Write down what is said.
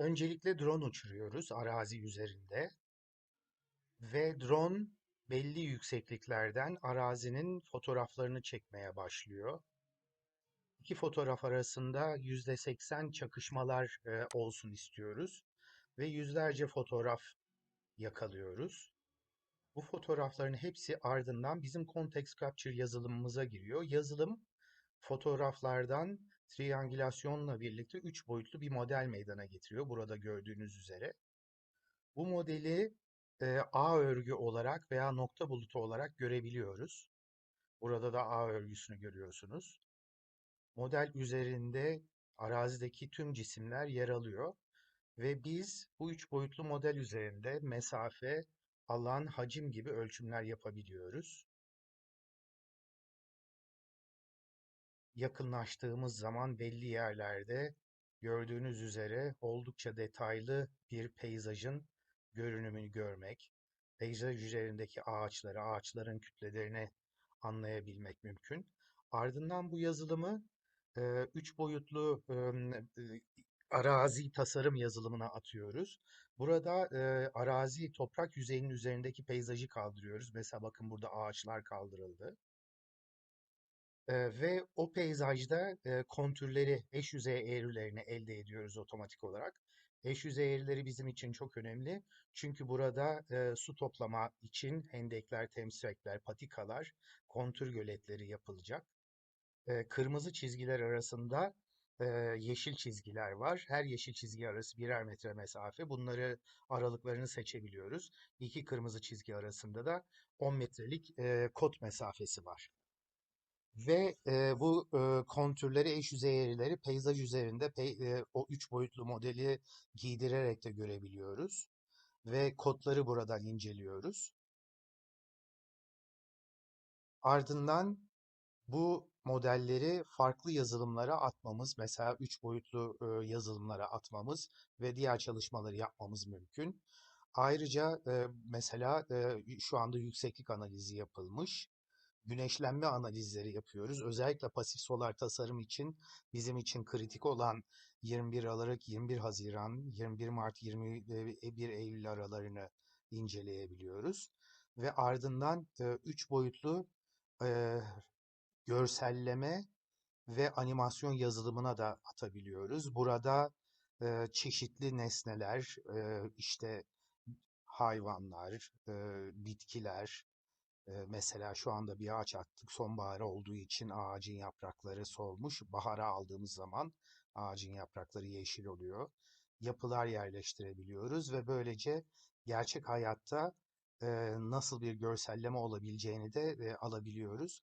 Öncelikle drone uçuruyoruz arazi üzerinde ve drone belli yüksekliklerden arazinin fotoğraflarını çekmeye başlıyor. İki fotoğraf arasında %80 çakışmalar e, olsun istiyoruz ve yüzlerce fotoğraf yakalıyoruz. Bu fotoğrafların hepsi ardından bizim Context Capture yazılımımıza giriyor. Yazılım fotoğraflardan triangülasyonla birlikte üç boyutlu bir model meydana getiriyor. Burada gördüğünüz üzere. Bu modeli e, ağ örgü olarak veya nokta bulutu olarak görebiliyoruz. Burada da ağ örgüsünü görüyorsunuz. Model üzerinde arazideki tüm cisimler yer alıyor ve biz bu üç boyutlu model üzerinde mesafe, alan, hacim gibi ölçümler yapabiliyoruz. Yakınlaştığımız zaman belli yerlerde gördüğünüz üzere oldukça detaylı bir peyzajın görünümünü görmek, peyzaj üzerindeki ağaçları, ağaçların kütlelerini anlayabilmek mümkün. Ardından bu yazılımı üç boyutlu arazi tasarım yazılımına atıyoruz. Burada arazi toprak yüzeyinin üzerindeki peyzajı kaldırıyoruz. Mesela bakın burada ağaçlar kaldırıldı. Ve o peyzajda e, kontürleri, eş yüzey eğrilerini elde ediyoruz otomatik olarak. Eş yüzey eğrileri bizim için çok önemli. Çünkü burada e, su toplama için hendekler, temsrekler, patikalar, kontür göletleri yapılacak. E, kırmızı çizgiler arasında e, yeşil çizgiler var. Her yeşil çizgi arası birer metre mesafe. Bunları aralıklarını seçebiliyoruz. İki kırmızı çizgi arasında da 10 metrelik e, kot mesafesi var. Ve e, bu e, kontürleri, eş yüzey eğrileri peyzaj üzerinde pey, e, o üç boyutlu modeli giydirerek de görebiliyoruz. Ve kodları buradan inceliyoruz. Ardından bu modelleri farklı yazılımlara atmamız, mesela üç boyutlu e, yazılımlara atmamız ve diğer çalışmaları yapmamız mümkün. Ayrıca e, mesela e, şu anda yükseklik analizi yapılmış güneşlenme analizleri yapıyoruz. Özellikle pasif solar tasarım için bizim için kritik olan 21 Aralık, 21 Haziran, 21 Mart, 21 Eylül aralarını inceleyebiliyoruz. Ve ardından 3 boyutlu e, görselleme ve animasyon yazılımına da atabiliyoruz. Burada e, çeşitli nesneler, e, işte hayvanlar, e, bitkiler, mesela şu anda bir ağaç attık. Sonbahar olduğu için ağacın yaprakları solmuş. Bahara aldığımız zaman ağacın yaprakları yeşil oluyor. Yapılar yerleştirebiliyoruz ve böylece gerçek hayatta nasıl bir görselleme olabileceğini de alabiliyoruz.